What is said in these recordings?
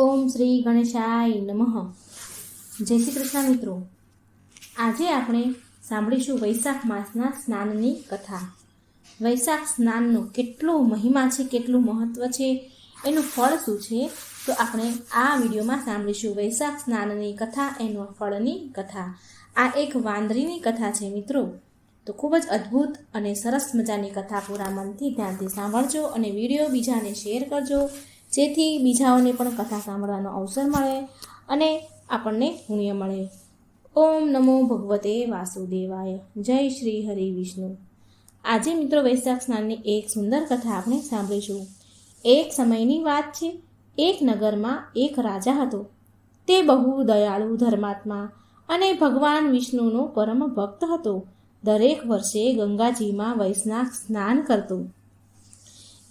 ઓમ શ્રી ગણેશાય નમઃ. જય શ્રી કૃષ્ણ મિત્રો. આજે આપણે સાંભળીશું વૈશાખ માસના સ્નાનની કથા. વૈશાખ સ્નાનનો કેટલો મહિમા છે, કેટલું મહત્વ છે, એનું ફળ શું છે, તો આપણે આ વિડીયોમાં સાંભળીશું વૈશાખ સ્નાનની કથા, એનો ફળની કથા. આ એક વાંદરીની કથા છે મિત્રો. તો ખૂબ જ અદ્ભુત અને સરસ મજાની કથા પૂરા મનથી ધ્યાનથી સાંભળજો અને વીડિયો બીજાને શેર કરજો. જેથી બીજાઓને પણ કથા સાંભળવાનો અવસર મળે અને આપણને પુણ્ય મળે. ઓમ નમો ભગવતે વાસુદેવાય. જય શ્રી હરિ વિષ્ણુ. આજે મિત્રો વૈશાખ સ્નાનની એક સુંદર કથા આપણે સાંભળીશું. એક સમયની વાત છે. એક નગરમાં એક રાજા હતો. તે બહુ દયાળુ ધર્માત્મા અને ભગવાન વિષ્ણુનો પરમ ભક્ત હતો. દરેક વર્ષે ગંગાજીમાં વૈષ્ણવ સ્નાન કરતો.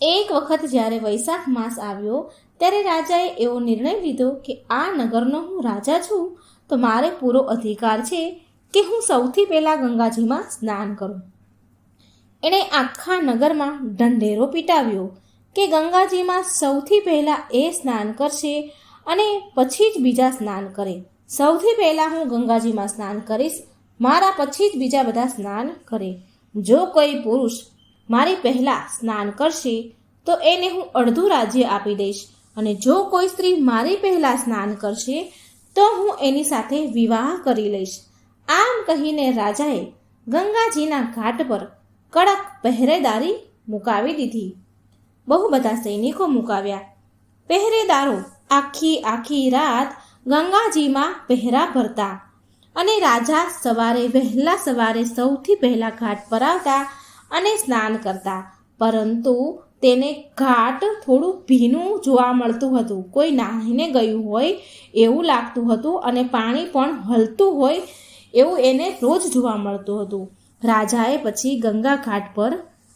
એક વખત જ્યારે વૈશાખ માસ આવ્યો, ત્યારે રાજાએ એવો નિર્ણય લીધો કે આ નગરનો હું રાજા છું, તો મારે પૂરો અધિકાર છે કે હું સૌથી પહેલાં ગંગાજીમાં સ્નાન કરું. એણે આખા નગરમાં ઢંઢેરો પીટાવ્યો કે ગંગાજીમાં સૌથી પહેલાં એ સ્નાન કરશે અને પછી જ બીજા સ્નાન કરે. સૌથી પહેલાં હું ગંગાજીમાં સ્નાન કરીશ, મારા પછી જ બીજા બધા સ્નાન કરે. જો કોઈ પુરુષ મારી પહેલાં સ્નાન કરશે તો એને હું અડધું રાજ્ય આપી દઈશ. અને જો કોઈ સ્ત્રી મારી પહેલાં સ્નાન કરશે, તો હું એની સાથે વિવાહ કરી લઈશ. આમ કહીને રાજાએ ગંગાજીના ઘાટ પર કડક પહેરેદારી મુકાવી દીધી. બહુ બધા સૈનિકો મુકાવ્યા. પહેરેદારો આખી આખી રાત ગંગાજીમાં પહેરા ભરતા અને રાજા સવારે વહેલા સવારે સૌથી પહેલા ઘાટ પર આવતા અને સ્નાન કરતા. પરંતુ તેને ઘાટ થોડું ભીનું જોવા મળતું હતું. કોઈ નાહીને ગયું હોય એવું લાગતું હતું અને પાણી પણ હલતું હોય એવું એને રોજ જોવા મળતું હતું. રાજાએ પછી ગંગા ઘાટ પર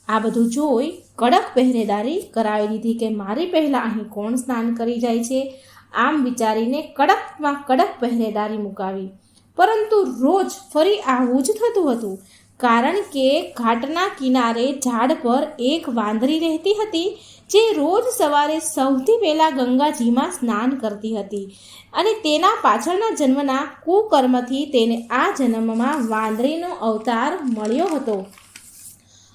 આ બધું જોઈ કડક પહેરેદારી કરાવી દીધી કે મારી પહેલાં અહીં કોણ સ્નાન કરી જાય છે? આમ વિચારીને કડકમાં કડક પહેરેદારી મુકાવી. પરંતુ રોજ ફરી આવું જ થતું હતું. કારણ કે ઘાટના કિનારે ઝાડ પર એક વાંદરી રહેતી હતી, જે રોજ સવારે સૌથી પહેલાં ગંગાજીમાં સ્નાન કરતી હતી અને તેના પાછળના જન્મના કુકર્મથી તેને આ જન્મમાં વાંદરીનો અવતાર મળ્યો હતો.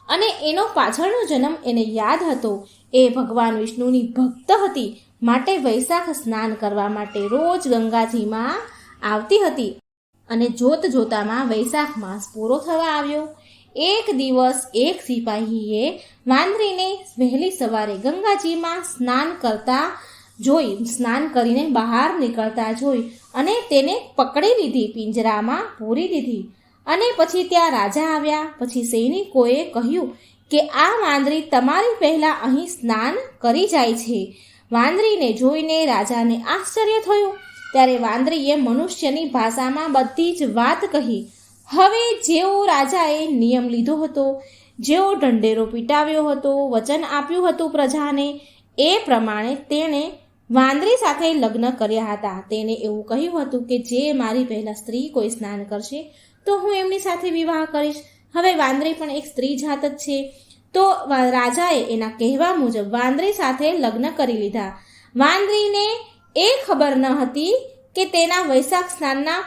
અને એનો પાછળનો જન્મ એને યાદ હતો. એ ભગવાન વિષ્ણુની ભક્ત હતી, માટે વૈશાખ સ્નાન કરવા માટે રોજ ગંગાજીમાં આવતી હતી. અને જોત જોતામાં વૈશાખ માસ પૂરો થવા આવ્યો. એક દિવસ એક સિપાહીએ વાંદરીને વહેલી સવારે ગંગાજીમાં સ્નાન કરતા જોઈ, સ્નાન કરીને બહાર નીકળતા જોઈ અને તેને પકડી લીધી, પિંજરામાં પૂરી દીધી અને પછી ત્યાં રાજા આવ્યા. પછી સૈનિકોએ કહ્યું કે, આ વાંદરી તમારી પહેલાં અહીં સ્નાન કરી જાય છે. વાંદરીને જોઈને રાજાને આશ્ચર્ય થયું. ત્યારે વાંદરીએ મનુષ્યની ભાષામાં બધી જ વાત કહી. હવે જેવો રાજાએ નિયમ લીધો હતો જેવો ઢંઢેરો પીટાવ્યો હતો, વચન આપ્યું હતું પ્રજાને, એ પ્રમાણે તેણે વાંદરી સાથે લગ્ન કર્યા હતા. તેને એવું કહ્યું હતું કે, જે મારી પહેલાં સ્ત્રી કોઈ સ્નાન કરશે, તો હું એમની સાથે વિવાહ કરીશ. હવે વાંદરી પણ એક સ્ત્રી જાત જ છે. તો રાજાએ એના કહેવા મુજબ વાંદરી સાથે લગ્ન કરી લીધા. વાંદરીને એ ખબર ન હતી કે તેના વૈશાખ સ્નાનના,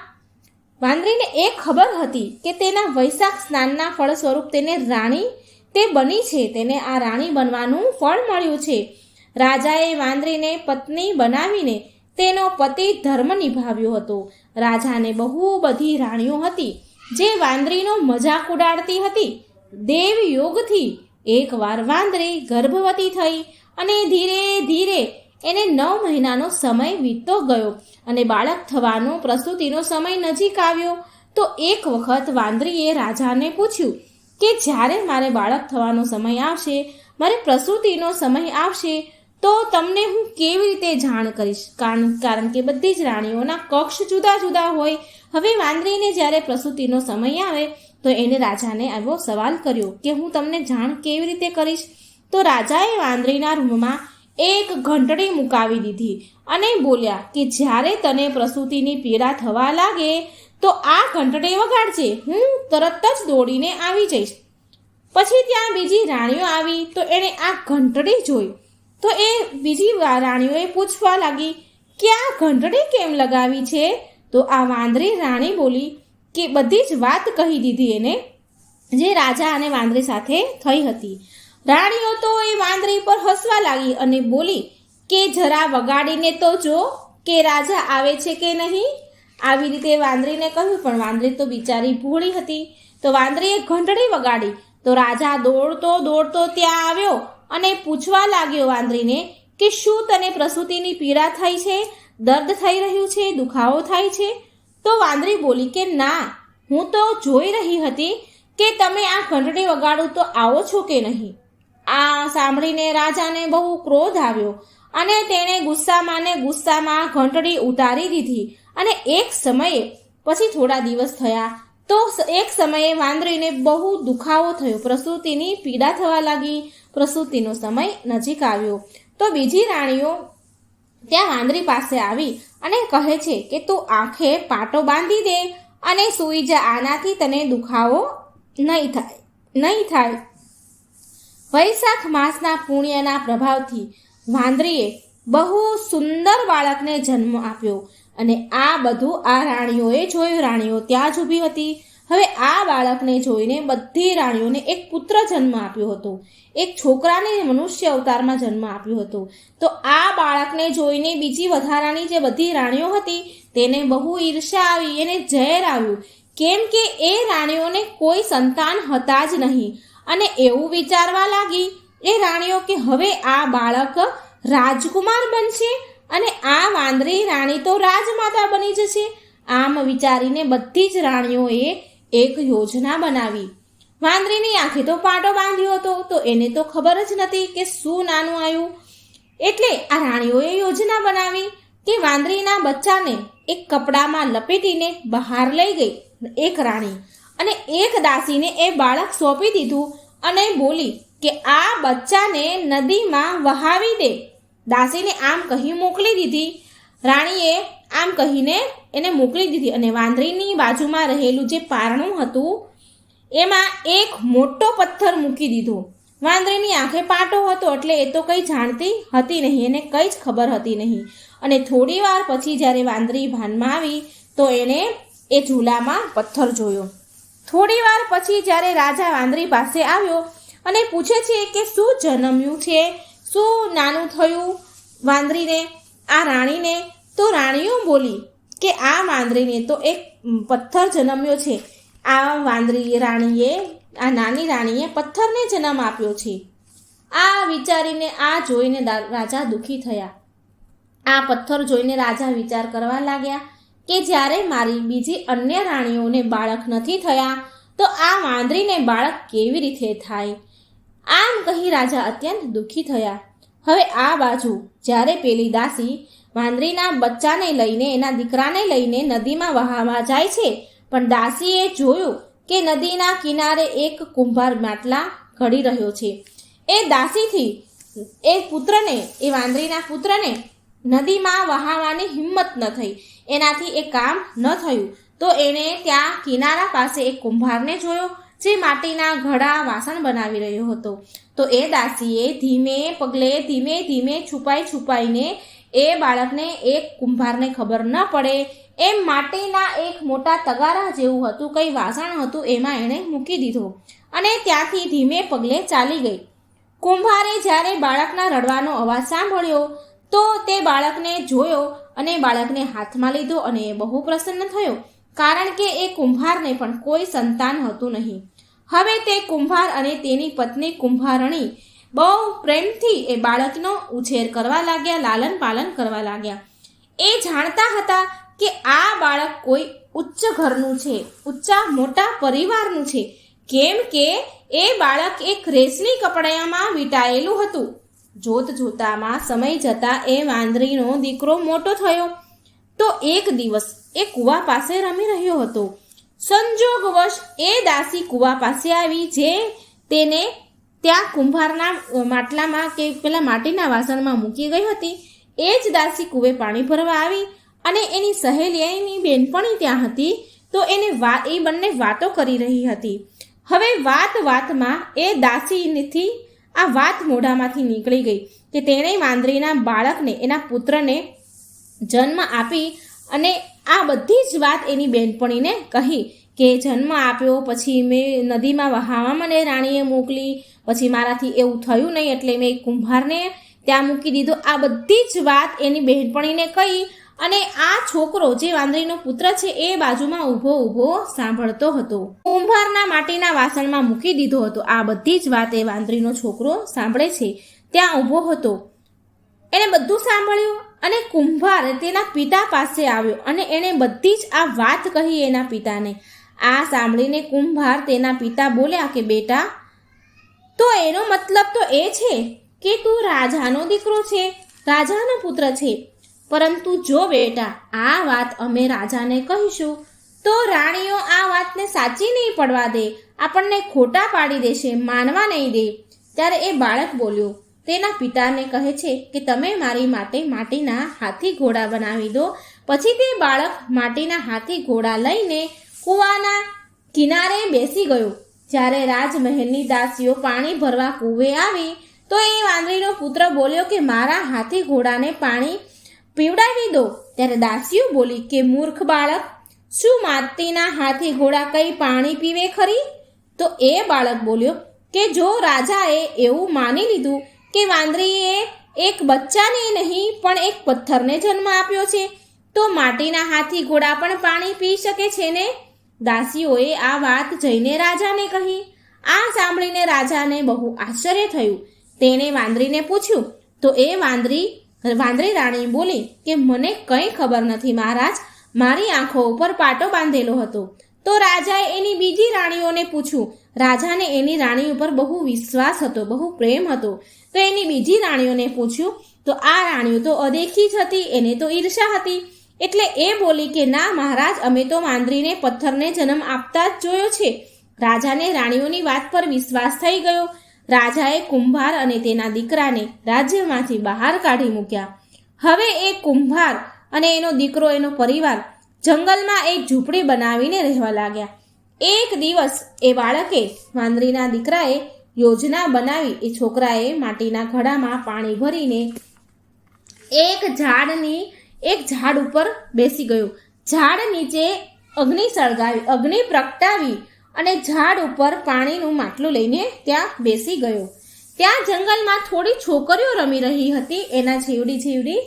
વાંદરીને એ ખબર હતી કે તેના વૈશાખ સ્નાનના ફળ સ્વરૂપ તેને રાણી તે બની છે. તેને આ રાણી બનવાનું ફળ મળ્યું છે. રાજાએ વાંદરીને પત્ની બનાવીને તેનો પતિ ધર્મ નિભાવ્યો હતો. રાજાને બહુ બધી રાણીઓ હતી જે વાંદરીનો મજાક ઉડાડતી હતી. દેવયોગથી એકવાર વાંદરી ગર્ભવતી થઈ અને ધીરે ધીરે એને નવ મહિનાનો સમય વીતતો ગયો અને બાળક થવાનો પ્રસૂતિનો સમય નજીક આવ્યો. તો એક વખત વાંદરીએ રાજાને પૂછ્યું કે, જ્યારે મારે બાળક થવાનો સમય આવશે, મારે પ્રસૂતિનો સમય આવશે, તો તમને હું કેવી રીતે જાણ કરીશ? કારણ કારણ કે બધી જ રાણીઓના કક્ષ જુદા જુદા હોય. હવે વાંદરીને જ્યારે પ્રસૂતિનો સમય આવે, તો એને રાજાને આવો સવાલ કર્યો કે, હું તમને જાણ કેવી રીતે કરીશ? તો રાજાએ વાંદરીના રૂમમાં એક ઘંટડી મુકાવી દીધી અને બોલ્યા કે જ્યારે તને પ્રસૂતિની પીડા થવા લાગે, તો આ ઘંટડી વગાડજે. હું તરત જ દોડીને આવી જઈશ. પછી ત્યાં બીજી રાણીઓ આવી, તો એણે આ ઘંટડી જોઈ. તો એ બીજી રાણીઓએ પૂછવા લાગી કે આ ઘંટડી કેમ લગાવી છે? તો આ વાંદરી રાણી બોલી કે બધી જ વાત કહી દીધી એને, જે રાજા અને વાંદરી સાથે થઈ હતી. રાણીઓ તો એ વાંદરી પર હસવા લાગી અને બોલી, કે જરા વગાડીને તો જો કે રાજા આવે છે કે નહીં? આવી રીતે વાંદરીને કહ્યું, પણ વાંદરી તો બિચારી ભૂળી હતી. તો વાંદરીએ ઘંટડી વગાડી. તો રાજા દોડતો દોડતો ત્યાં આવ્યો અને પૂછવા લાગ્યો વાંદરીને કે શું તને પ્રસૂતિની પીડા થઈ છે? દર્દ થઈ રહ્યું છે? દુખાવો થાય છે? તો વાંદરી બોલી કે, ના, હું તો જોઈ રહી હતી કે તમે આ ઘંટડી વગાડું તો આવો છો કે નહીં? આ સાંભળીને રાજાને બહુ ક્રોધ આવ્યો અને તેણે ગુસ્સામાં ને ગુસ્સામાં ઘંટડી ઉતારી દીધી અને એક સમયે, પછી થોડા દિવસ થયા, તો એક સમયે વાંદરીને બહુ દુખાવો થયો. પ્રસૂતિની પીડા થવા લાગી. પ્રસૂતિનો સમય નજીક આવ્યો. તો બીજી રાણીઓ ત્યાં વાંદરી પાસે આવી અને કહે છે કે, તું આંખે પાટો બાંધી દે અને સૂઈ જા. આનાથી તને દુખાવો નહીં થાય નહીં થાય. વૈશાખ માસના પુણ્યના પ્રભાવથી વાંદરીએ બહુ સુંદર બાળકને જન્મ આપ્યો અને આ બધું આ રાણીઓએ જોયું. રાણીઓ ત્યાં જ ઊભી હતી. હવે આ બાળકને જોઈને બધી રાણીઓને એક પુત્ર જન્મ આપ્યો હતો. એક છોકરાને મનુષ્ય અવતારમાં જન્મ આપ્યો હતો. તો આ બાળકને જોઈને બીજી વધારાની જે બધી રાણીઓ હતી તેને બહુ ઈર્ષા આવી, એને ઝેર આવ્યું. કેમ કે એ રાણીઓને કોઈ સંતાન હતા જ નહીં. અને એવું વિચારવા લાગી એ રાણીઓ કે હવે આ બાળક રાજકુમાર બનશે અને આ વાંદરી રાણી તો રાજમાતા બની જશે. આમ વિચારીને બધી જ રાણીઓએ એક યોજના બનાવી. વાંદરીની આંખે તો પાટો બાંધ્યો હતો, તો એને તો ખબર જ નથી કે શું નાનું આવ્યું. એટલે આ રાણીઓએ યોજના બનાવી કે વાંદરીના બચ્ચાને એક કપડામાં લપેટીને બહાર લઈ ગઈ એક રાણી. અને એક દાસીને એ બાળક સોંપી દીધું અને બોલી કે આ બચ્ચાને નદીમાં વહાવી દે. દાસીને આમ કહી મોકલી દીધી. રાણીએ આમ કહીને એને મોકલી દીધી અને વાંદરીની બાજુમાં રહેલું જે પારણું હતું, એમાં એક મોટો પથ્થર મૂકી દીધો. વાંદરીની આંખે પાટો હતો એટલે એ તો કંઈ જાણતી હતી નહીં, એને કંઈ જ ખબર હતી નહીં. અને થોડી વાર પછી જ્યારે વાંદરી ભાનમાં આવી તો એણે એ ઝૂલામાં પથ્થર જોયો. થોડી વાર પછી જ્યારે રાજા વાંદરી પાસે આવ્યો અને પૂછે છે કે શું જન્મ્યું છે, શું નાનું થયું વાંદરીને, આ રાણીને, તો રાણીઓ બોલી કે આ વાંદરીને તો એક પથ્થર જન્મ્યો છે. આ વાંદરી રાણીએ, આ નાની રાણીએ પથ્થરને જન્મ આપ્યો છે. આ વિચારીને, આ જોઈને રાજા દુઃખી થયા. આ પથ્થર જોઈને રાજા વિચાર કરવા લાગ્યા. કે જ્યારે મારી બીજી અન્ય રાણીઓને બાળક નથી થયા, તો આ વાંદરીને બાળક કેવી રીતે થાય? આમ કહી રાજા અત્યંત દુઃખી થયા. હવે આ બાજુ, જ્યારે પેલી દાસી વાંદરીના બચ્ચાને લઈને, એના દીકરાને લઈને નદીમાં વહાવા જાય છે, પણ દાસીએ જોયું કે નદીના કિનારે એક કુંભાર માટલા ઘડી રહ્યો છે. એ દાસીથી, એ પુત્રને, એ વાંદરીના પુત્રને નદીમાં વહાવવાની હિંમત ન થઈ. એનાથી એ કામ ન થયું. તો એણે ત્યાં કિનારા પાસે એક કુંભારને જોયો, જે માટીના ઘડા વાસણ બનાવી રહ્યો હતો. તો એ દાસીએ ધીમે પગલે ધીમે ધીમે છુપાઈ છુપાઈને એ બાળકને એક કુંભારને ખબર ન પડે, એમ માટીના એક મોટા તગારા જેવું હતું, કંઈ વાસણ હતું એમાં એણે મૂકી દીધો. અને ત્યાંથી ધીમે પગલે ચાલી ગઈ. કુંભારે જ્યારે બાળકના રડવાનો અવાજ સાંભળ્યો, તો તે બાળકને જોયો અને બાળકને હાથમાં લીધો અને બહુ પ્રસન્ન થયો, કારણ કે એ કુંભારને પણ કોઈ સંતાન હતું નહીં. હવે તે કુંભાર અને તેની પત્ની કુંભારણી બહુ પ્રેમથી એ બાળકનો ઉછેર કરવા લાગ્યા, લાલન પાલન કરવા લાગ્યા. એ જાણતા હતા કે આ બાળક કોઈ ઉચ્ચ ઘરનું છે ઊંચા મોટા પરિવારનું છે. કેમ કે એ બાળક એક રેશમી કપડામાં વીંટાયેલું હતું. જોત જોતામાં સમય જતા એ વાંદરીનો દીકરો મોટો થયો. તો એક દિવસ એ કૂવા પાસે રમી રહ્યો હતો. સંજોગવશ એ દાસી કૂવા પાસે આવી જે તેને ત્યાં કુંભારના માટલામાં કે પેલા માટીના વાસણમાં મૂકી ગઈ હતી. એ જ દાસી કૂવે પાણી ભરવા આવી અને એની સહેલી એની બેનપણી ત્યાં હતી. તો એને વા, એ બંને વાતો કરી રહી હતી. હવે વાત વાતમાં એ દાસીથી આ વાત મોઢામાંથી નીકળી ગઈ કે તેણે વાંદરીના બાળકને, એના પુત્રને જન્મ આપી અને આ બધી જ વાત એની બહેનપણીને કહી કે જન્મ આપ્યો, પછી મેં નદીમાં વહાવા મને રાણીએ મોકલી, પછી મારાથી એવું થયું નહીં એટલે મેં કુંભારને ત્યાં મૂકી દીધો. આ બધી જ વાત એની બહેનપણીને કહી અને આ છોકરો જે વાંદરીનો પુત્ર છે, એ બાજુમાં ઊભો ઊભો સાંભળતો હતો. કુંભારના માટીના વાસણમાં મૂકી દીધો હતો. આ બધી જ વાત એ વાંદરીનો છોકરો સાંભળે છે. ત્યાં ઊભો હતો. એણે બધું સાંભળ્યું અને કુંભાર તેના પિતા પાસે આવ્યો અને એણે બધી જ આ વાત કહી એના પિતાને. આ સાંભળીને કુંભાર તેના પિતા બોલ્યા કે, બેટા, તો એનો મતલબ તો એ છે કે તું રાજાનો દીકરો છે, રાજાનો પુત્ર છે. પરંતુ જો બેટા, આ વાત અમે રાજાને કહીશું, તો રાણીઓ આ વાતને સાચી નહીં પડવા દે. આપણને ખોટા પાડી દેશે, માનવા નહીં દે. ત્યારે એ બાળક બોલ્યો, તેના પિતાને કહે છે કે તમે મારી માટે માટીના હાથી ઘોડા બનાવી દો. પછી તે બાળક માટીના હાથી ઘોડા લઈને કૂવાના કિનારે બેસી ગયો. જ્યારે રાજમહેલની દાસીઓ પાણી ભરવા કૂવે આવી, તો એ વાંદરીનો પુત્ર બોલ્યો કે, મારા હાથી ઘોડાને પાણી પીવડાવી દો. ત્યારે દાસીઓ બોલી, કે મૂર્ખ બાળક, શું માતીના હાથી ઘોડા કઈ પાણી પીવે ખરી? તો એ બાળક બોલ્યો, કે જો રાજાએ એવું માની લીધું કે વાંદરીએ એક બચ્ચાને નહીં, પણ એક પથ્થરને જન્મ આપ્યો છે, તો માટીના હાથી ઘોડા પણ પાણી પી શકે છે ને? દાસીઓએ આ વાત જઈને રાજાને કહી. આ સાંભળીને રાજાને બહુ આશ્ચર્ય થયું. તેણે વાંદરીને પૂછ્યું, તો એ વાંદરી વાંદરી રાણી બોલી કે, મને કંઈ ખબર નથી મહારાજ, મારી આંખો ઉપર પાટો બાંધેલો હતો. તો રાજાએ એની બીજી રાણીઓને પૂછ્યું. રાજાને એની રાણી ઉપર બહુ વિશ્વાસ હતો, બહુ પ્રેમ હતો. તો એની બીજી રાણીઓને પૂછ્યું, તો આ રાણીઓ તો અદેખી જ હતી, એને તો ઈર્ષા હતી. એટલે એ બોલી કે, ના મહારાજ, અમે તો વાંદરીને પથ્થરને જન્મ આપતા જ જોયો છે. રાજાને રાણીઓની વાત પર વિશ્વાસ થઈ ગયો. રાજાએ કુંભાર અને તેના દીકરાને રાજ્યમાંથી બહાર કાઢી મૂક્યા. હવે એ કુંભાર અને એનો દીકરો, એનો પરિવાર જંગલમાં એક ઝૂંપડી બનાવીને રહેવા લાગ્યા. એક દિવસ એ બાળકે વાંદરીના દીકરાએ યોજના બનાવી, એ છોકરાએ માટીના ઘડામાં પાણી ભરીને એક ઝાડની, એક ઝાડ ઉપર બેસી ગયો. ઝાડ નીચે અગ્નિ સળગાવી, અગ્નિ પ્રગટાવી અને ઝાડ ઉપર પાણીનું માટલું લઈને ત્યાં બેસી ગયો. ત્યાં જંગલમાં થોડી છોકરીઓ રમી રહી હતી. એના જેવડી જીવડી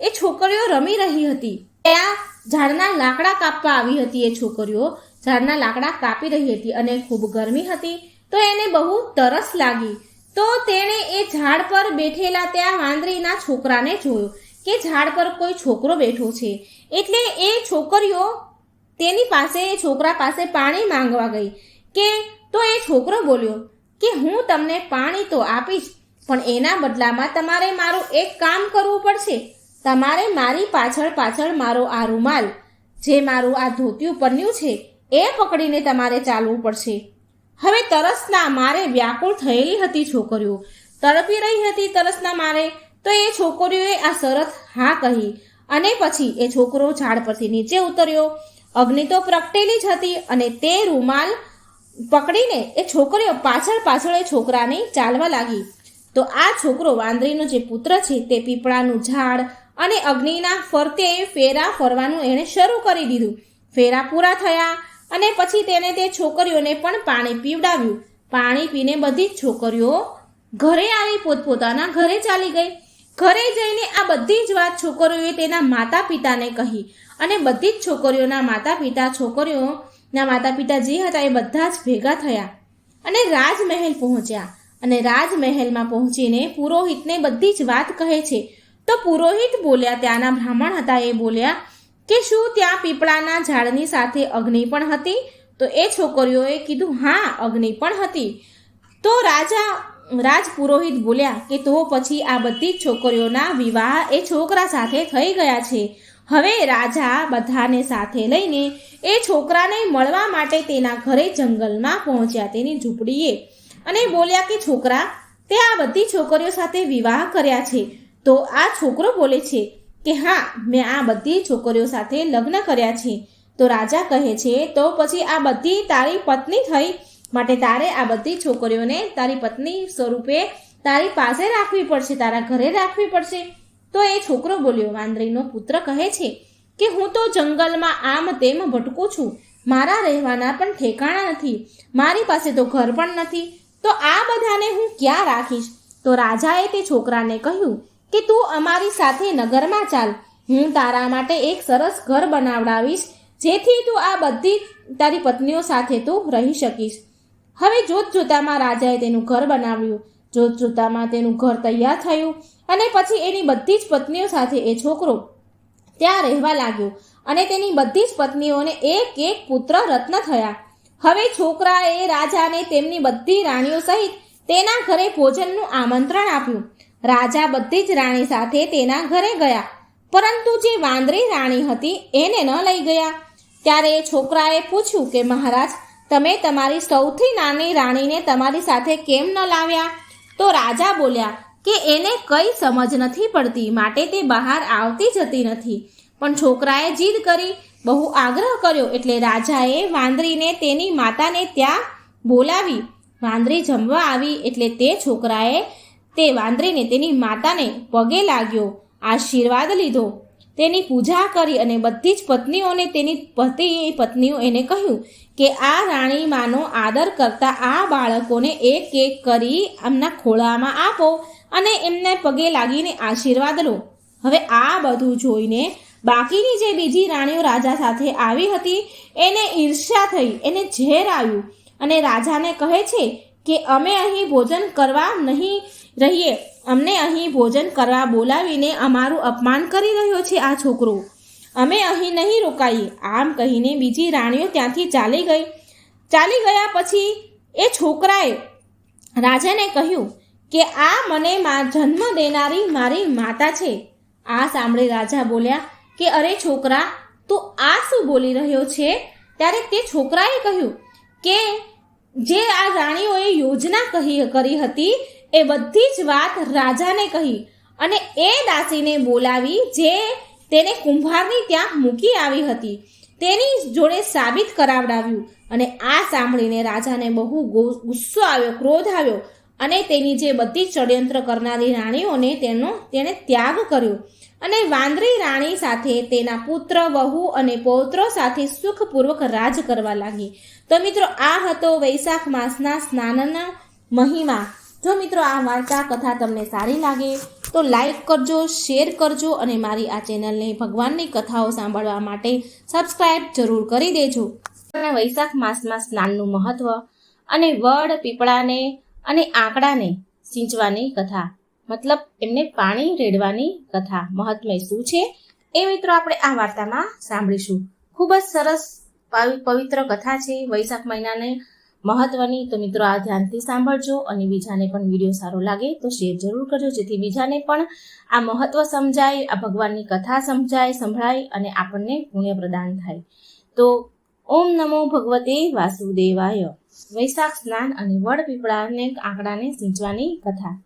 એ છોકરીઓ રમી રહી હતી. ત્યાં ઝાડના લાકડા કાપવા આવી હતી એ છોકરીઓ. ઝાડના લાકડા કાપી રહી હતી અને ખૂબ ગરમી હતી. તો એને બહુ તરસ લાગી. તો તેણે એ ઝાડ પર બેઠેલા ત્યાં વાંદરીના છોકરાને જોયો કે ઝાડ પર કોઈ છોકરો બેઠો છે. એટલે એ છોકરીઓ તેની પાસે એ છોકરા પાસે પાણી માંગવા ગઈ કે તો એ છોકરો બોલ્યો કે હું તમને પાણી તો આપીશ, પણ એના બદલામાં તમારે મારું એક કામ કરવું પડશે. તમારે મારી પાછળ પાછળ મારો આ રૂમાલ, જે મારું આ ધોતિયું પન્યું છે, એ પકડીને તમારે ચાલવું પડશે. હવે તરસના મારે વ્યાકુળ થયેલી હતી છોકરીઓ. તડપી રહી હતી તરસના મારે, તો એ છોકરીઓએ આ શરત હા કહી અને પછી એ છોકરો ઝાડ પરથી નીચે ઉતર્યો. અગ્નિ તો પ્રગટેલી જ હતી અને તે રૂમાલ પકડીને એ છોકરીઓ પાછળ પાછળ એ છોકરાને ચાલવા લાગી. તો આ છોકરો વાંદરીનો જે પુત્ર છે તે પીપળાનું ઝાડ અને અગ્નિના ફરતે ફેરા ફરવાનું એણે શરૂ કરી દીધું. ફેરા પૂરા થયા અને પછી તેને તે છોકરીઓને પણ પાણી પીવડાવ્યું. પાણી પીને બધી જ છોકરીઓ ઘરે આવી પોતપોતાના ઘરે ચાલી ગઈ. ઘરે જઈને આ બધી જ વાત છોકરીઓએ તેના માતા પિતાને કહી. અને બધી જ છોકરીઓના માતા પિતા છોકરીઓના માતા પિતા જે હતા એ બધા જ ભેગા થયા અને રાજમહેલ પહોંચ્યા. અને રાજમહેલમાં પહોંચીને પુરોહિતને બધી જ વાત કહે છે. તો પુરોહિત બોલ્યા, ત્યાંના બ્રાહ્મણ હતા, એ બોલ્યા કે શું ત્યાં પીપળાના ઝાડની સાથે અગ્નિ પણ હતી? તો એ છોકરીઓએ કીધું, હા, અગ્નિ પણ હતી. તો રાજા રાજ પુરોહિત બોલ્યા કે તો પછી આ બધી જ છોકરીઓના વિવાહ એ છોકરા સાથે થઈ ગયા છે. હવે રાજા બધાને સાથે લઈને એ છોકરાને મળવા માટે તેના ઘરે જંગલમાં પહોંચ્યા તેની ઝૂંપડીએ. અને બોલ્યા કે, છોકરા, તે આ બધી છોકરીઓ સાથે વિવાહ કર્યા છે. તો આ છોકરો બોલે છે કે, હા, મેં આ બધી છોકરીઓ સાથે લગ્ન કર્યા છે. તો રાજા કહે છે, તો પછી આ બધી તારી પત્ની થઈ? માટે તારે આ બધી છોકરીઓને તારી પત્ની સ્વરૂપે તારી પાસે રાખવી પડશે, તારા ઘરે રાખવી પડશે. તો એ છોકરો બોલ્યો, વાંદરીનો પુત્ર કહે છે કે હું તો જંગલમાં આમ તેમ ભટકું છું. મારા રહેવાના પણ ઠેકાણા નથી. મારી પાસે તો ઘર પણ નથી. તો આ બધાને હું ક્યાં રાખીશ? તો રાજાએ તે છોકરાને કહ્યું કે, તું અમારી સાથે નગરમાં ચાલ. હું તારા માટે એક સરસ ઘર બનાવડાવીશ, જેથી તું આ બધી તારી પત્નીઓ સાથે તું રહી શકીશ. હવે જોત જોતામાં રાજાએ તેનું ઘર બનાવ્યું. જોત જોતામાં તેનું ઘર તૈયાર થયું. અને પછી એની બધી જ પત્નીઓ સાથે એ છોકરો ત્યાં રહેવા લાગ્યો અને તેની બધી જ પત્નીઓને એક એક પુત્ર રત્ન થયા. હવે છોકરાએ રાજાને તેમની બધી રાણીઓ સહિત તેના ઘરે ભોજનનું આમંત્રણ આપ્યું. રાજા બધી જ રાણી સાથે તેના ઘરે ગયા. પરંતુ જે વાંદરી રાણી હતી એને ન લઈ ગયા. ત્યારે એ છોકરાએ પૂછ્યું કે મહારાજ, તમે તમારી સૌથી નાની રાણીને તમારી સાથે કેમ ન લાવ્યા? તો રાજા બોલ્યા કે એને કઈ સમજ નથી પડતી, માટે તે બહાર આવતી જતી નથી. પણ છોકરાએ જીદ કરી, બહુ આગ્રહ કર્યો એટલે રાજાએ વાંદરીને તેની માતાને ત્યાં બોલાવી. વાંદરી જમવા આવી એટલે તે છોકરાએ તે વાંદરીને તેની માતાને પગે લાગ્યો, આશીર્વાદ લીધો. તેની પૂજા કરી અને બધી જ પત્નીઓને તેની પતિ, પત્નીઓ એને કહ્યું કે આ રાણીમાનો આદર કરતા આ બાળકોને એક એક કરી એમના ખોળામાં આપો. અને એમને પગે લાગીને આશીર્વાદ લો. હવે આ બધું જોઈને બાકીની જે બીજી રાણીઓ રાજા સાથે આવી હતી, એને ઈર્ષ્યા થઈ, એને ઝેર આવ્યું અને રાજાને કહે છે કે, અમે અહીં ભોજન કરવા નહીં રહીએ. અમને અહીં ભોજન કરવા બોલાવીને અમારું અપમાન કરી રહ્યો છે આ છોકરો. અમે અહીં નહીં રોકાઈએ. આમ કહીને બીજી રાણીઓ ત્યાંથી ચાલી ગઈ. ચાલી ગયા પછી એ છોકરાએ રાજાને કહ્યું કે આ મને મા, જન્મ દેનારી મારી માતા છે. આ સાંભળી રાજા બોલ્યા કે, અરે છોકરા, તું આ શું બોલી રહ્યો છે? ત્યારે તે છોકરાએ કહ્યું કે, જે આ રાણીઓએ યોજના કહી, કરી હતી એ બધી જ વાત રાજાને કહી અને એ દાસીને બોલાવી જે તેને કુંભારની ત્યાં મૂકી આવી હતી. તેની જોડે સાબિત કરાવડાવ્યું. અને આ સાંભળીને રાજાને બહુ ગુસ્સો આવ્યો, ક્રોધ આવ્યો અને તેની જે બધી ષડયંત્ર કરનારી રાણીઓને તેનો તેણે ત્યાગ કર્યો. અને વાંદરી રાણી સાથે તેના પુત્ર, વહુ અને પૌત્રો સાથે સુખપૂર્વક રાજ કરવા લાગી. તો મિત્રો, આ હતો વૈશાખ માસના સ્નાનના મહિમા. જો મિત્રો, આ વાર્તા કથા તમને સારી લાગે, તો લાઈક કરજો, શેર કરજો અને મારી આ ચેનલને ભગવાનની કથાઓ સાંભળવા માટે સબસ્ક્રાઈબ જરૂર કરી દેજો. વૈશાખ માસમાં સ્નાનનું મહત્વ અને વડ પીપળાને અને આંકડાને સિંચવાની કથા. મતલબ એમને પાણી રેડવાની કથા. મહત્વય શું છે? એ મિત્રો આપણે આ વાર્તામાં સાંભળીશું. ખૂબ જ સરસ પાવિ- પવિત્ર કથા છે વૈશાખ મહિનાને મહત્વની. તો મિત્રો આ ધ્યાનથી સાંભળજો અને બીજાને પણ વીડિયો સારો લાગે તો શેર જરૂર કરજો. જેથી બીજાને પણ આ મહત્વ સમજાય, આ ભગવાનની કથા સમજાય, સંભળાય અને આપણને પુણ્ય પ્રદાન થાય. તો ઓમ નમો ભગવતે વાસુદેવાય. વૈશાખ સ્નાન અને વડ પીપળાને આંકડાને સિંચવાની કથા.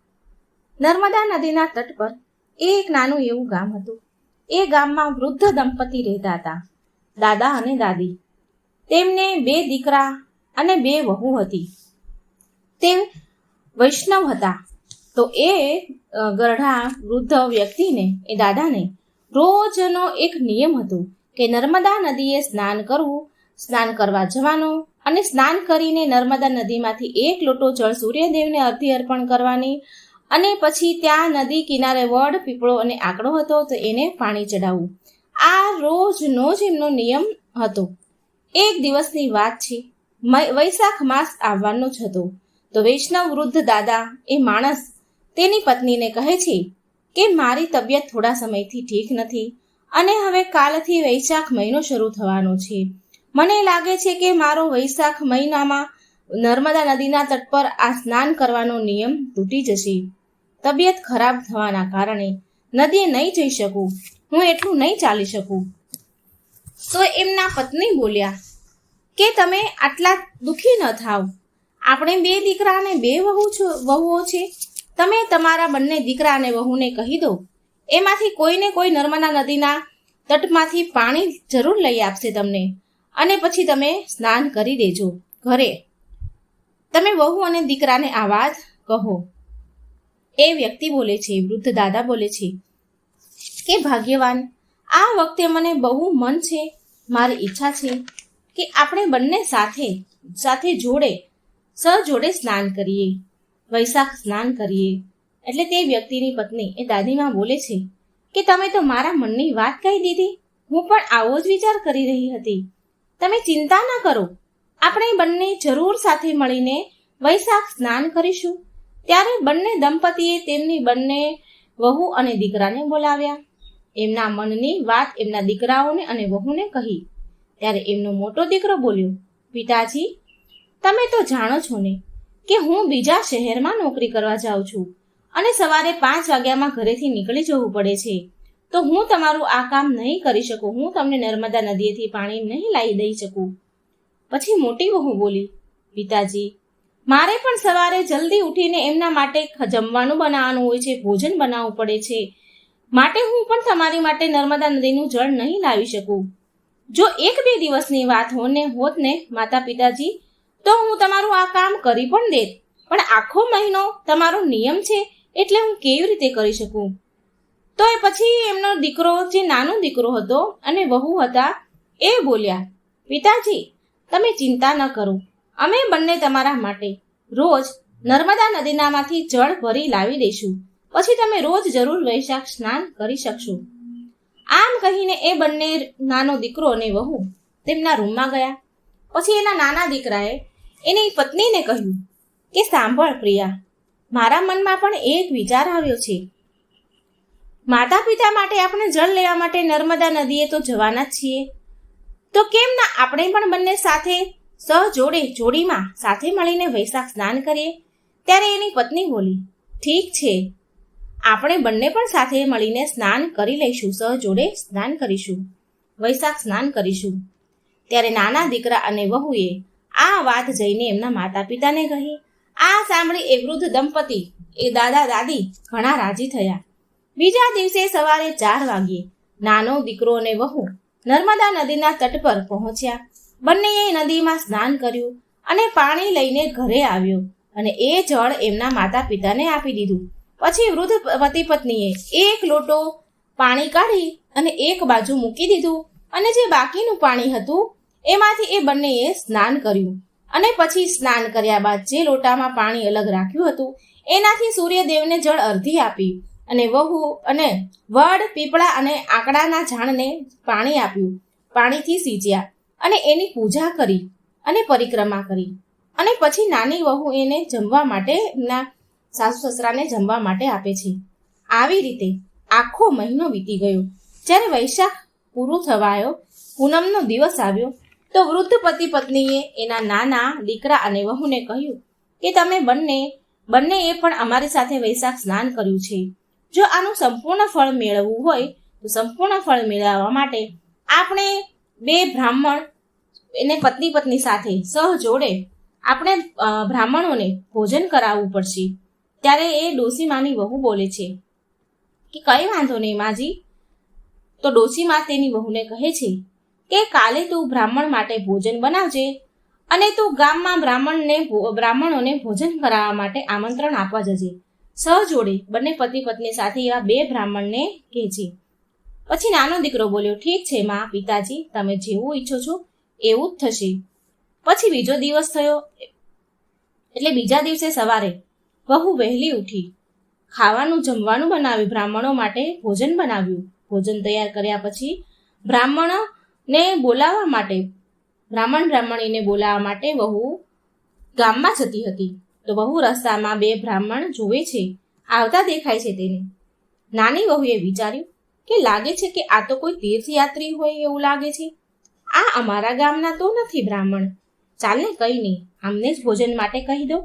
નર્મદા નદીના તટ પર એક નાનું એવું ગામ હતું. એ ગામમાં વૃદ્ધ દંપતી રહેતા હતા, દાદા અને દાદી. તેમને બે દીકરા અને બે વહુ હતી. તે વૈષ્ણવ હતા. તો એ ગરઢા વૃદ્ધ વ્યક્તિને, એ દાદાને રોજનો એક નિયમ હતો કે નર્મદા નદીએ સ્નાન કરવું, સ્નાન કરવા જવાનું અને સ્નાન કરીને નર્મદા નદીમાંથી એક લોટો જળ સૂર્યદેવને અર્ધી અર્પણ કરવાની અને પછી ત્યાં નદી કિનારે વડ, પીપળો અને આંકડો હતો તો એને પાણી ચડાવવું આ રોજનો જ એમનો નિયમ હતો. એક દિવસની વાત છે. વૈશાખ માસ આવવાનો જ હતો. તો વૈષ્ણવ વૃદ્ધ દાદા એ માણસ તેની પત્નીને કહે છે કે મારી તબિયત થોડા સમયથી ઠીક નથી અને હવે કાલથી વૈશાખ મહિનો શરૂ થવાનો છે. મને લાગે છે કે મારો વૈશાખ મહિનામાં નર્મદા નદીના તટ પર આ સ્નાન કરવાનો નિયમ તૂટી જશે. તબિયત ખરાબ થવાના કારણે નદીએ નહીં જઈ શકું. હું એટલું નહીં ચાલી શકું. તો એમના પત્ની બોલ્યા, કે તમે આટલા દુઃખી ન થાવ. આપણે બે દીકરા અને બે વહુ છો, વહુઓ છે. તમે તમારા બંને દીકરા અને વહુને કહી દો. એમાંથી કોઈને કોઈ નર્મદા નદીના તટમાંથી પાણી જરૂર લઈ આપશે તમને. અને પછી તમે સ્નાન કરી દેજો ઘરે. તમે વહુ અને દીકરાને આ વાત કહો. એ વ્યક્તિ બોલે છે, વૃદ્ધ દાદા બોલે છે કે, ભાગ્યવાન, આ વખતે મને બહુ મન છે, મારી ઈચ્છા છે કે આપણે બંને સાથે સાથે જોડે, સહજોડે સ્નાન કરીએ, વૈશાખ સ્નાન કરીએ. એટલે તે વ્યક્તિની પત્ની એ દાદીમાં બોલે છે કે, તમે તો મારા મનની વાત કહી દીધી. હું પણ આવો જ વિચાર કરી રહી હતી. તમે ચિંતા ના કરો. આપણે બંને જરૂર સાથે મળીને વૈશાખ સ્નાન કરીશું. ત્યારે બંને દંપતીએ તેમની બંને વહુ અને દીકરાને બોલાવ્યા. એમના મનની વાત એમના દીકરાઓને અને વહુને કહી. ત્યારે એમનો મોટો દીકરો બોલ્યો, પિતાજી, તમે તો જાણો છો ને કે હું બીજા શહેરમાં નોકરી કરવા જાઉં છું અને સવારે પાંચ વાગ્યામાં ઘરેથી નીકળી જવું પડે છે. તો હું તમારું આ કામ નહીં કરી શકું. હું તમને નર્મદા નદીએથી પાણી નહીં લાવી દઈ શકું. પછી મોટી વહુ બોલી, પિતાજી, મારે પણ સવારે જલ્દી ઉઠીને એમના માટે જમવાનું બનાવવાનું હોય છે, ભોજન બનાવવું પડે છે. માટે હું પણ તમારી માટે નર્મદા નદીનું જળ નહીં લાવી શકું. જો એક બે દિવસની વાત હોને હોત ને, માતા પિતાજી, તો હું તમારું આ કામ કરી પણ દેત. પણ આખો મહિનો તમારો નિયમ છે, એટલે હું કેવી રીતે કરી શકું? તો એ પછી એમનો દીકરો, જે નાનો દીકરો હતો અને વહુ હતા, એ બોલ્યા, પિતાજી, તમે ચિંતા ન કરો. અમે બંને તમારા માટે રોજ નર્મદા નદીનામાંથી જળ ભરી લાવી દઈશું. પછી તમે રોજ જરૂર વૈશાખ સ્નાન કરી શકશો. આમ કહીને એ બંને નાનો દીકરો અને વહુ તેમના રૂમમાં ગયા. પછી એના નાના દીકરાએ એની પત્નીને કહ્યું કે, સાંભળ પ્રિયા, મારા મનમાં પણ એક વિચાર આવ્યો છે. માતા પિતા માટે આપણે જળ લેવા માટે નર્મદા નદીએ તો જવાના જ છીએ. તો કેમ ના આપણે પણ બંને સાથે સહજોડે જોડીમાં સાથે મળીને વૈશાખ સ્નાન કરીએ? ત્યારે એની પત્ની બોલી, ઠીક છે. આપણે બંને પણ સાથે મળીને સ્નાન કરી લઈશું, સહજોડે સ્નાન કરીશું. વૈશાખ સ્નાન કરીશું. ત્યારે નાના દીકરા અને વહુએ આ વાત જઈને એમના માતા પિતાને કહી. આ સાંભળી એ વૃદ્ધ દંપતી, એ દાદા દાદી ઘણા રાજી થયા. બીજા દિવસે સવારે ચાર વાગ્યે નાનો દીકરો અને વહુ નર્મદા નદીના તટ પર પહોંચ્યા. બંનેએ નદીમાં સ્નાન કર્યું અને પાણી લઈને ઘરે આવ્યો અને એ જળ એમના માતા પિતાને આપી દીધું. પછી વૃદ્ધ પતિ પત્નીએ એક લોટો પાણી કાઢી અને એક બાજુ મૂકી દીધું અને જે બાકીનું પાણી હતું એમાંથી એ બંનેએ સ્નાન કર્યું અને પછી સ્નાન કર્યા બાદ જે લોટામાં પાણી અલગ રાખ્યું હતું એનાથી સૂર્યદેવને જળ અર્ધી આપી અને વહુ અને વડ, પીપળા અને આંકડાના ઝાડને પાણી આપ્યું. પાણીથી સીજ્યા અને એની પૂજા કરી અને પરિક્રમા કરી. અને પછી નાની વહુ એને જમવા માટે, એમના સાસુ સસરાને જમવા માટે આપે છે. આવી રીતે આખો મહિનો વીતી ગયો. જ્યારે વૈશાખ પૂરું થવાયો, પૂનમનો દિવસ આવ્યો, તો વૃદ્ધ પતિ પત્નીએ એના નાના, દીકરા અને વહુને કહ્યું કે તમે બંને, બંનેએ પણ અમારી સાથે વૈશાખ સ્નાન કર્યું છે. જો આનું સંપૂર્ણ ફળ મેળવવું હોય, તો સંપૂર્ણ ફળ મેળવવા માટે આપણે બે બ્રાહ્મણ એને પત્ની પત્ની સાથે સહજોડે આપણે બ્રાહ્મણોને ભોજન કરાવવું પડશે. ત્યારે એ ડોસીમાની વહુ બોલે છે કે કઈ વાંધો નહીં માજી. તો ડોસીમાં તેની વહુને કહે છે કે કાલે તું બ્રાહ્મણ માટે ભોજન બનાવજે અને તું ગામમાં બ્રાહ્મણને બ્રાહ્મણોને ભોજન કરાવવા માટે આમંત્રણ આપવા જજે. સહજોડે બંને પતિ પત્ની સાથે એવા બે બ્રાહ્મણને કહેજે પછી નાનો દીકરો બોલ્યો, ઠીક છે માં પિતાજી, તમે જેવું ઈચ્છો છો એવું જ થશે. પછી બીજો દિવસ થયો, એટલે બીજા દિવસે સવારે વહુ વહેલી ઉઠી. ખાવાનું જમવાનું બનાવ્યું, બ્રાહ્મણો માટે ભોજન બનાવ્યું. ભોજન તૈયાર કર્યા પછી બ્રાહ્મણને બોલાવવા માટે, બ્રાહ્મણ બ્રાહ્મણીને બોલાવવા માટે વહુ ગામમાં જતી હતી. તો વહુ રસ્તામાં બે બ્રાહ્મણ જુએ છે. આવતા દેખાય છે તેને. નાની વહુએ વિચાર્યું કે લાગે છે કે આ તો કોઈ તીર્થયાત્રી હોય એવું લાગે છે. આ અમારા ગામના તો નથી બ્રાહ્મણ. ચાલને કઈ નહીં આમને જ ભોજન માટે કહી દો.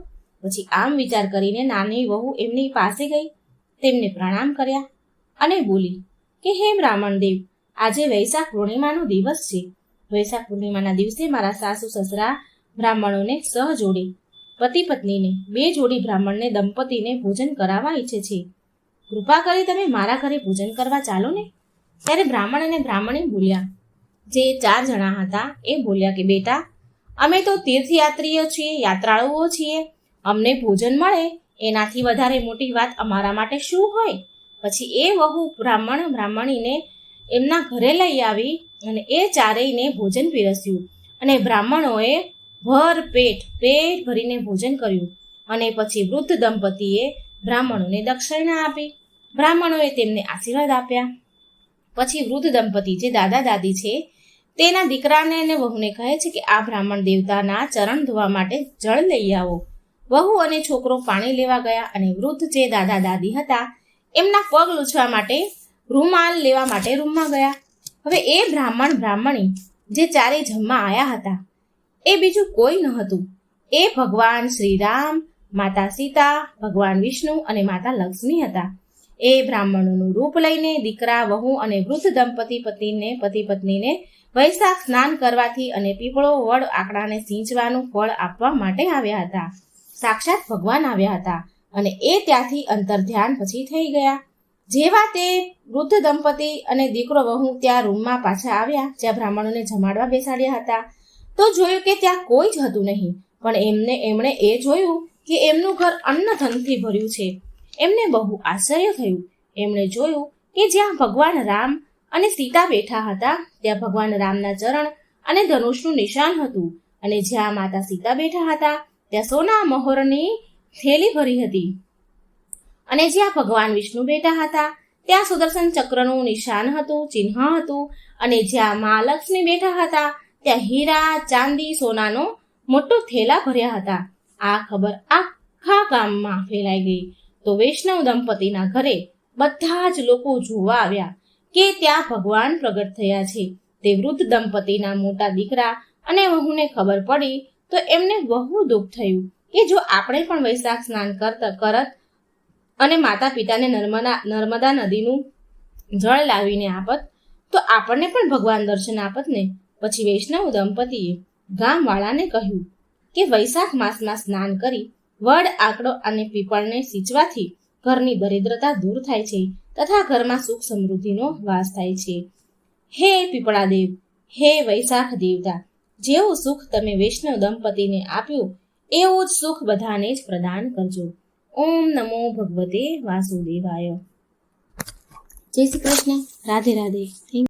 પછી આમ વિચાર કરીને નાની વહુ એમની પાસે ગઈ. તેમને પ્રણામ કર્યા અને બોલી કે હે બ્રાહ્મણ દેવ, આજે વૈશાખ પૂર્ણિમાનો દિવસ છે. વૈશાખ પૂર્ણિમાના દિવસે મારા સાસુ સસરા બ્રાહ્મણોને સહજોડે પતિ પત્નીને બે જોડી બ્રાહ્મણને દંપતીને ભોજન કરાવવા ઈચ્છે છે. કૃપા કરી તમે મારા ઘરે ભોજન કરવા ચાલો ને? ત્યારે બ્રાહ્મણ અને બ્રાહ્મણી બોલ્યા, જે ચાર જણા હતા એ બોલ્યા કે, બેટા, અમે તો તીર્થયાત્રીઓ છીએ, યાત્રાળુઓ છીએ. અમને ભોજન મળે, એનાથી વધારે મોટી વાત અમારા માટે શું હોય? પછી એ વહુ બ્રાહ્મણ બ્રાહ્મણીને એમના ઘરે લઈ આવી અને એ ચારેયને ભોજન પીરસ્યું. અને બ્રાહ્મણોએ ભર પેટ પેટ ભરીને ભોજન કર્યું અને પછી વૃદ્ધ દંપતીએ બ્રાહ્મણોને દક્ષિણા આપી. બ્રાહ્મણોએ તેમને આશીર્વાદ આપ્યા. પછી વૃદ્ધ દંપતી જે દાદા દાદી છે, તેના દીકરાને અને વહુને કહે છે કે, આ બ્રાહ્મણ દેવતાના ચરણ ધોવા માટે જળ લઈ આવો. વહુ અને છોકરો પાણી લેવા ગયા અને વૃદ્ધ જે દાદા દાદી હતા, એમના પગ લૂછવા માટે રૂમાલ લેવા માટે રૂમમાં ગયા. હવે એ બ્રાહ્મણ બ્રાહ્મણી જે ચારે જમવા આવ્યા હતા એ બીજું કોઈ ન હતું. એ ભગવાન શ્રીરામ, માતા સીતા, ભગવાન વિષ્ણુ અને માતા લક્ષ્મી હતા. એ બ્રાહ્મણોનું રૂપ લઈને દીકરા, વહુ અને વૃદ્ધ દંપતી પતિને, પતિ પત્નીને વૈશાખ સ્નાન કરવાથી અને પીપળો, વડ, આકડાને સિંચવાનું ફળ આપવા માટે આવ્યા હતા. સાક્ષાત ભગવાન આવ્યા હતા અને એ ત્યાંથી અંતર ધ્યાન પછી થઈ ગયા. જેવા તે વૃદ્ધ દંપતી અને દીકરો, વહુ ત્યાં રૂમમાં પાછા આવ્યા, જ્યાં બ્રાહ્મણોને જમાડવા બેસાડ્યા હતા. તો જોયું કે ત્યાં કોઈ જ હતું નહીં. પણ એમને, એમણે એ જોયું કે એમનું ઘર અન્નધનથી ભર્યું છે. એમને બહુ આશ્ચર્ય થયું. એમણે જોયું કે જ્યાં ભગવાન રામ અને સીતા બેઠા હતા, ત્યાં ભગવાન રામના ચરણ અને ધનુષનું નિશાન હતું. અને જ્યાં માતા સીતા બેઠા હતા, ત્યાં સોના મહોરની થેલી ભરી હતી. અને જ્યાં ભગવાન વિષ્ણુ બેઠા હતા, ત્યાં સુદર્શન ચક્રનું નિશાન હતું, ચિહ્ન હતું. અને જ્યાં મા લક્ષ્મી બેઠા હતા ત્યાં હીરા, ચાંદી, સોનાનો મોટો થેલા ભર્યા હતા. આ ખબર આખા ગામમાં ફેલાઈ ગઈ. તો વૈષ્ણવ દંપતીના ઘરે બધા જ લોકો જોવા આવ્યા કે ત્યાં ભગવાન પ્રગટ થયા છે. તે વૃદ્ધ દંપતીના મોટા દીકરા અને વહુને ખબર પડી તો એમને બહુ દુઃખ થયું કે જો આપણે પણ વૈશાખ સ્નાન કરતા, કરત અને માતા પિતાને નર્મદા નર્મદા નદીનું જળ લાવીને આપત, તો આપણને પણ ભગવાન દર્શન આપત ને. પછી વૈષ્ણવ દંપતીએ ગામવાળાને કહ્યું કે વૈશાખ માસમાં સ્નાન કરી વડ, આંકડો અને પીપળને સિંચવાથી ઘરની દરિદ્રતા દૂર થાય છે તથા ઘરમાં સુખ સમૃદ્ધિનો વાસ થાય છે. હે પીપળાદેવ, હે વૈશાખ દેવતા, જેવું સુખ તમે વૈષ્ણવ દંપતીને આપ્યું, એવું જ સુખ બધાને જ પ્રદાન કરજો. ઓમ નમો ભગવતે વાસુદેવાય. જય શ્રી કૃષ્ણ. રાધે રાધે.